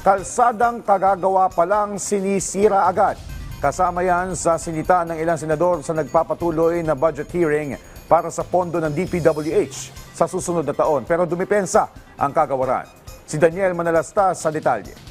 Kalsadang kagagawa pa lang sinisira agad. Kasama yan sa sinita ng ilang senador sa nagpapatuloy na budget hearing para sa pondo ng DPWH sa susunod na taon. Pero dumipensa ang kagawaran. Si Daniel Manalastas sa detalye.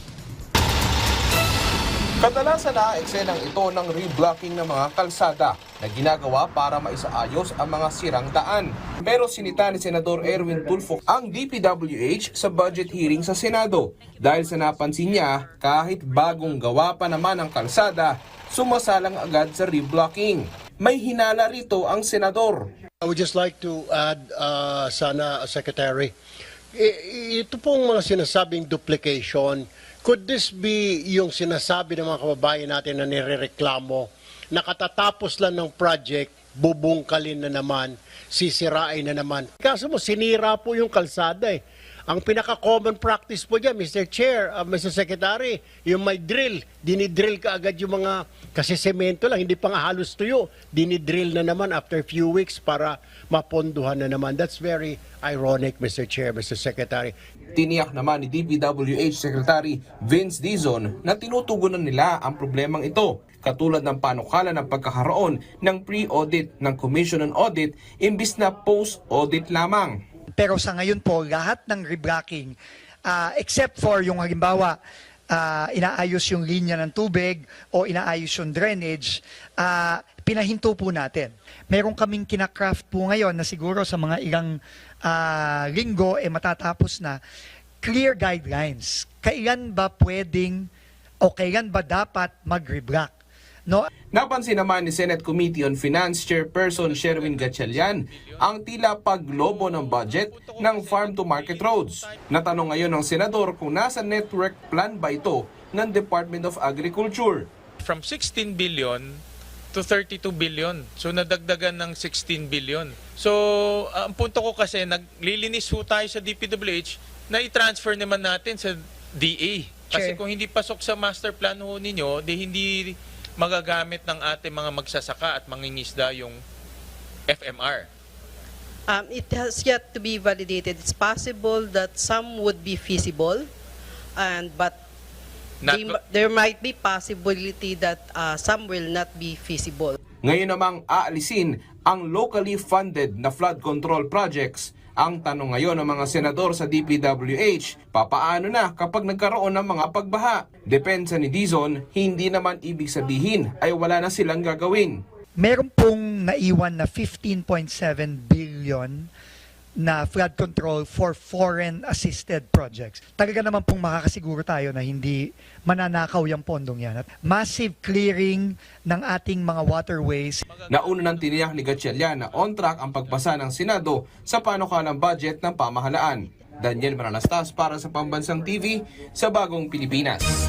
Kadalasan na eksenang ito ng reblocking ng mga kalsada na ginagawa para maisaayos ang mga sirang daan. Pero sinita ni Senador Erwin Tulfo ang DPWH sa budget hearing sa Senado dahil sa napansin niya kahit bagong gawa pa naman ang kalsada, sumasalang agad sa reblocking. May hinala rito ang senador. I would just like to add, uh, sana, Secretary, i- ito pong mga sinasabing duplication, could this be yung sinasabi ng mga kababayan natin na nirereklamo na katatapos lang ng project, bubungkalin na naman, sisirain na naman. Kaso mo, sinira po yung kalsada eh. Ang pinaka-common practice po dyan, Mr. Chair, uh, Mr. Secretary, yung may drill, dinidrill ka agad yung mga, kasi semento lang, hindi pa nga halos tuyo, dinidrill na naman after few weeks para maponduhan na naman. That's very ironic, Mr. Chair, Mr. Secretary. Tiniyak naman ni DPWH Secretary Vince Dizon na tinutugunan nila ang problemang ito katulad ng panukala ng pagkakaroon ng pre-audit ng Commission on Audit imbis na post-audit lamang. Pero sa ngayon po, lahat ng reblocking, ah, except for yung halimbawa, ah, inaayos yung linya ng tubig o inaayos yung drainage, ah, pinahinto po natin. Meron kaming kinakraft po ngayon na siguro sa mga ilang ah, linggo eh matatapos na clear guidelines. Kailan ba pwedeng o kailan ba dapat mag-reblock? No, Napansin naman ni Senate Committee on Finance Chairperson Sherwin Gatchalian ang tila paglobo ng budget ng farm to market roads. Natanong ngayon ng senador kung nasa network plan ba ito ng Department of Agriculture. from 16 billion to 32 billion. So nadagdagan ng 16 billion. So ang punto ko kasi naglilinis ho tayo sa DPWH na i-transfer naman natin sa DA. Kasi Chair. kung hindi pasok sa master plan ho ninyo, di hindi magagamit ng ating mga magsasaka at mangingisda yung FMR. Um, it has yet to be validated. It's possible that some would be feasible, and but Not they- there might be possibility that uh, some will not be feasible. Ngayon namang aalisin ang locally funded na flood control projects. Ang tanong ngayon ng mga senador sa DPWH, papaano na kapag nagkaroon ng mga pagbaha? Depensa ni Dizon, hindi naman ibig sabihin ay wala na silang gagawin. meron pong naiwan na 15.7 billion na flood control for foreign assisted projects. Talaga naman pong makakasiguro tayo na hindi mananakaw yung pondong yan. At massive clearing ng ating mga waterways. Nauna nang tiniyak ni Gatchalian na on track ang pagpasa ng Senado sa panukalang budget ng pamahalaan. Daniel Manalastas para sa Pambansang TV sa Bagong Pilipinas.